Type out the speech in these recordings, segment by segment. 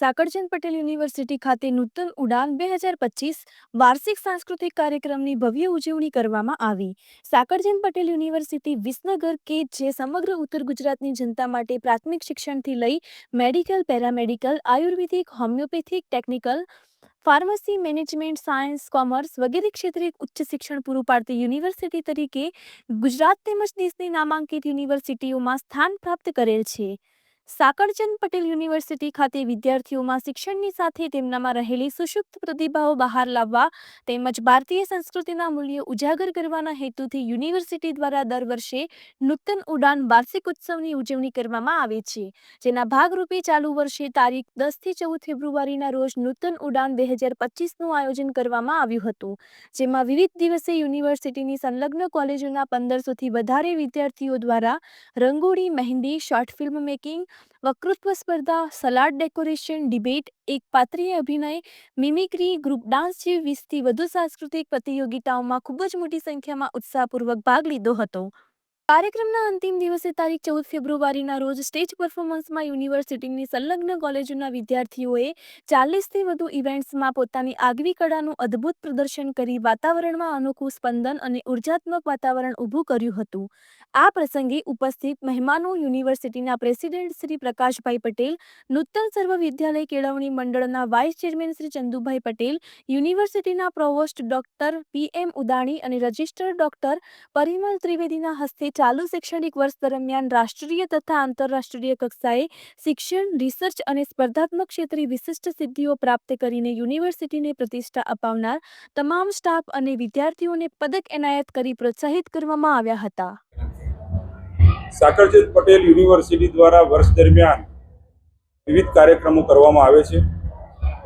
Sakarchand Patel university ખાતે નૂતન ઉડાન બે હજાર પચીસ વાર્ષિક સાંસ્કૃતિક કાર્યક્રમની ભવ્ય ઉજવણી કરવામાં આવી. સાકરચંદ પટેલ યુનિવર્સિટી વિસનગર કે જે સમગ્ર ઉત્તર ગુજરાતની જનતા માટે પ્રાથમિક શિક્ષણથી લઈ medical, paramedical, ayurvedic, homoeopathic, technical, pharmacy, management, science, commerce વગેરે ક્ષેત્રે ઉચ્ચ શિક્ષણ પૂરું પાડતી યુનિવર્સિટી તરીકે ગુજરાત તેમજ દેશની નામાંકિત યુનિવર્સિટીઓમાં સ્થાન પ્રાપ્ત કરેલ છે. સાકરચંદ પટેલ યુનિવર્સિટી ખાતે વિદ્યાર્થીઓમાં શિક્ષણની સાથે તેમનામાં રહેલી સુષુપ્ત પ્રતિભાઓ બહાર લાવવા તેમજ ભારતીય સંસ્કૃતિના મૂલ્યો ઉજાગર કરવાના હેતુથી યુનિવર્સિટી દ્વારા દર વર્ષે નૂતન ઉડાન વાર્ષિક ઉત્સવની ઉજવણી કરવામાં આવે છે. જેના ભાગરૂપે ચાલુ વર્ષે તારીખ દસથી ચૌદ ફેબ્રુઆરીના રોજ નૂતન ઉડાન બે હજાર પચીસનું આયોજન કરવામાં આવ્યું હતું. જેમાં વિવિધ દિવસે યુનિવર્સિટીની સંલગ્ન કોલેજોના પંદરસોથી વધારે વિદ્યાર્થીઓ દ્વારા rangoli, mehndi, short film making વક્તૃત્વ સ્પર્ધા, સલાડ ડેકોરેશન, ડિબેટ, એક પાત્રીય અભિનય, મિમિક્રી, ગ્રુપ ડાન્સ જેવી વીસથી વધુ સાંસ્કૃતિક પ્રતિયોગિતાઓમાં ખૂબ જ મોટી સંખ્યામાં ઉત્સાહપૂર્વક ભાગ લીધો હતો. કાર્યક્રમના અંતિમ દિવસે તારીખ ચૌદ ફેબ્રુઆરીના રોજ સ્ટેજ પરફોર્મન્સમાં યુનિવર્સિટીની સંલગ્ન કોલેજોના વિદ્યાર્થીઓએ ચાલીસથી વધુ ઇવેન્ટ્સમાં પોતાની આગવી કળાનું અદ્ભુત પ્રદર્શન કરી વાતાવરણમાં અનોખું સ્પંદન અને ઉર્જાત્મક વાતાવરણ ઊભું કર્યું હતું. આ પ્રસંગે ઉપસ્થિત મહેમાનો યુનિવર્સિટીના પ્રેસિડેન્ટ શ્રી પ્રકાશભાઈ પટેલ, નૂતન સર્વ વિદ્યાલય કેળવણી મંડળના વાઇસ ચેરમેન શ્રી ચંદુભાઈ પટેલ, યુનિવર્સિટીના પ્રોવોસ્ટ ડોક્ટર પી એમ ઉદાણી અને રજિસ્ટર ડોક્ટર પરિમલ ત્રિવેદીના હસ્તે ચાલુ શૈક્ષણિક વર્ષ દરમિયાન રાષ્ટ્રીય તથા આંતરરાષ્ટ્રીય કક્ષાએ શિક્ષણ, રિસર્ચ અને સ્પર્ધાત્મક ક્ષેત્રે વિશિષ્ટ સિદ્ધિઓ પ્રાપ્ત કરીને યુનિવર્સિટીને પ્રતિષ્ઠા અપાવનાર તમામ સ્ટાફ અને વિદ્યાર્થીઓને પદક એનાયત કરી પ્રોત્સાહિત કરવામાં આવ્યા હતા. સાકરજીત પટેલ યુનિવર્સિટી દ્વારા વર્ષ દરમિયાન વિવિધ કાર્યક્રમો કરવામાં આવે છે.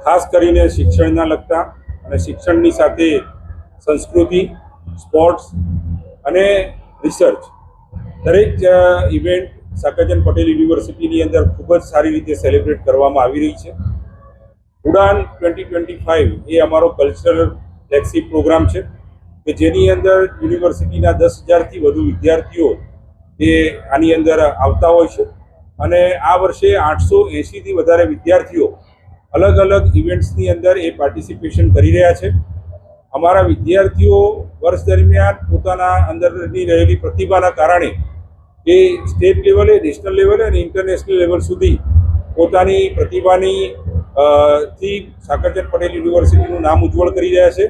ખાસ કરીને શિક્ષણના લગતા અને શિક્ષણની સાથે સંસ્કૃતિ, સ્પોર્ટ્સ અને રિસર્ચ દરેક ઇવેન્ટ સાકરચંદ પટેલ યુનિવર્સિટીની અંદર ખૂબ જ સારી રીતે સેલિબ્રેટ કરવામાં આવી રહી છે. ઉડાન ટ્વેન્ટી ટ્વેન્ટી ફાઇવ એ અમારો કલ્ચરલ ફ્લેગશિપ પ્રોગ્રામ છે કે જેની અંદર યુનિવર્સિટીના દસ હજારથી વધુ વિદ્યાર્થીઓ એ આની અંદર આવતા હોય છે. અને આ વર્ષે આઠસો એંશીથી વધારે વિદ્યાર્થીઓ અલગ અલગ ઇવેન્ટ્સની અંદર એ પાર્ટિસિપેશન કરી રહ્યા છે. અમારા વિદ્યાર્થીઓ વર્ષ દરમિયાન પોતાના અંદરની રહેલી પ્રતિભાના કારણે એ સ્ટેટ લેવલે, નેશનલ લેવલે અને ઇન્ટરનેશનલ લેવલ સુધી પોતાની પ્રતિભાની થી સાકરચંદ પટેલ યુનિવર્સિટીનું નામ ઉજ્જવળ કરી રહ્યા છે.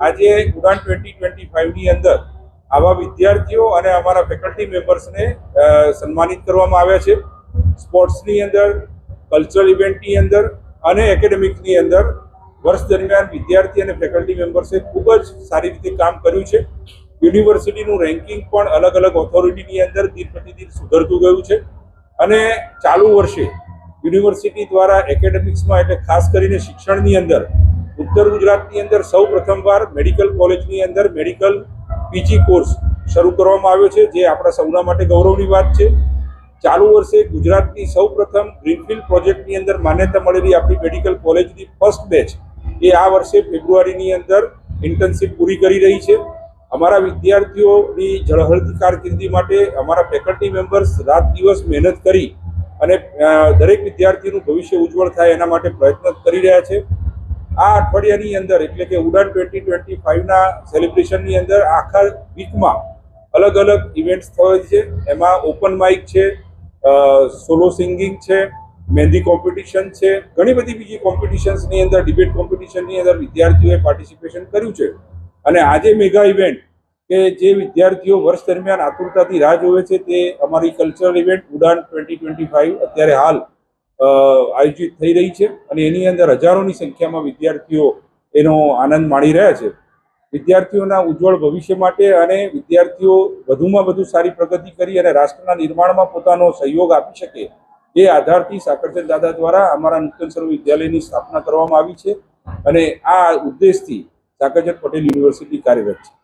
આજે ઉડાન ટ્વેન્ટી ટ્વેન્ટી ફાઇવની અંદર આવા વિદ્યાર્થીઓ અને અમારા ફેકલ્ટી મેમ્બર્સને સન્માનિત કરવામાં આવ્યા છે. સ્પોર્ટ્સની અંદર, કલ્ચરલ ઇવેન્ટની અંદર અને એકેડેમિકની અંદર વર્ષ દરમિયાન વિદ્યાર્થી અને ફેકલ્ટી મેમ્બર્સે ખૂબ જ સારી રીતે કામ કર્યું છે. યુનિવર્સિટીનું રેન્કિંગ પણ અલગ અલગ ઓથોરિટીની અંદર દિન પ્રતિદિન સુધરતું ગયું છે. અને ચાલુ વર્ષે યુનિવર્સિટી દ્વારા એકેડેમિક્સમાં એટલે ખાસ કરીને શિક્ષણની અંદર, ઉત્તર ગુજરાતની અંદર સૌ પ્રથમવાર મેડિકલ કોલેજની અંદર મેડિકલ પીજી કોર્સ શરૂ કરવામાં આવ્યો છે, જે આપણા સૌના માટે ગૌરવની વાત છે. ચાલુ વર્ષે ગુજરાતની સૌ પ્રથમ ગ્રીનફિલ્ડ પ્રોજેક્ટની અંદર માન્યતા મળેલી આપણી મેડિકલ કોલેજની ફર્સ્ટ બેચ એ આ વર્ષે ફેબ્રુઆરીની અંદર ઇન્ટર્નશીપ પૂરી કરી રહી છે. અમારા વિદ્યાર્થીઓની ઝળહળતી કારકિર્દી માટે અમારા ફેકલ્ટી મેમ્બર્સ રાત દિવસ મહેનત કરી અને દરેક વિદ્યાર્થીનું ભવિષ્ય ઉજ્જવળ થાય એના માટે પ્રયત્ન કરી રહ્યા છે. આ અઠવાડિયાની અંદર, એટલે કે ઉડાન ટ્વેન્ટી ટ્વેન્ટી ફાઇવના સેલિબ્રેશનની અંદર, આખા વીકમાં અલગ અલગ ઇવેન્ટ્સ થયો છે. એમાં ઓપન માઇક છે સોલો સિંગિંગ છે, મહેંદી કોમ્પિટિશન છે, ઘણી બધી બીજી કોમ્પિટિશન્સની અંદર ડિબેટ કોમ્પિટિશનની અંદર વિદ્યાર્થીઓએ પાર્ટિસિપેશન કર્યું છે. અને આજે મેગા ઇવેન્ટ કે જે વિદ્યાર્થીઓ વર્ષ દરમિયાન આતુરતાથી રાહ જોવે છે તે અમારી cultural event Udaan twenty twenty five અત્યારે હાલ આયોજિત થઈ રહી છે અને એની અંદર હજારોની સંખ્યામાં વિદ્યાર્થીઓ એનો આનંદ માણી રહ્યા છે. વિદ્યાર્થીઓના ઉજ્જવળ ભવિષ્ય માટે અને વિદ્યાર્થીઓ વધુમાં વધુ સારી પ્રગતિ કરી અને રાષ્ટ્રના નિર્માણમાં પોતાનો સહયોગ આપી શકે એ આધારથી સાકરચંદ દાદા દ્વારા અમારા નૂતન સર્વ વિદ્યાલયની સ્થાપના કરવામાં આવી છે. અને આ ઉદ્દેશથી સાકરચંદ પટેલ યુનિવર્સિટી કાર્યરત છે.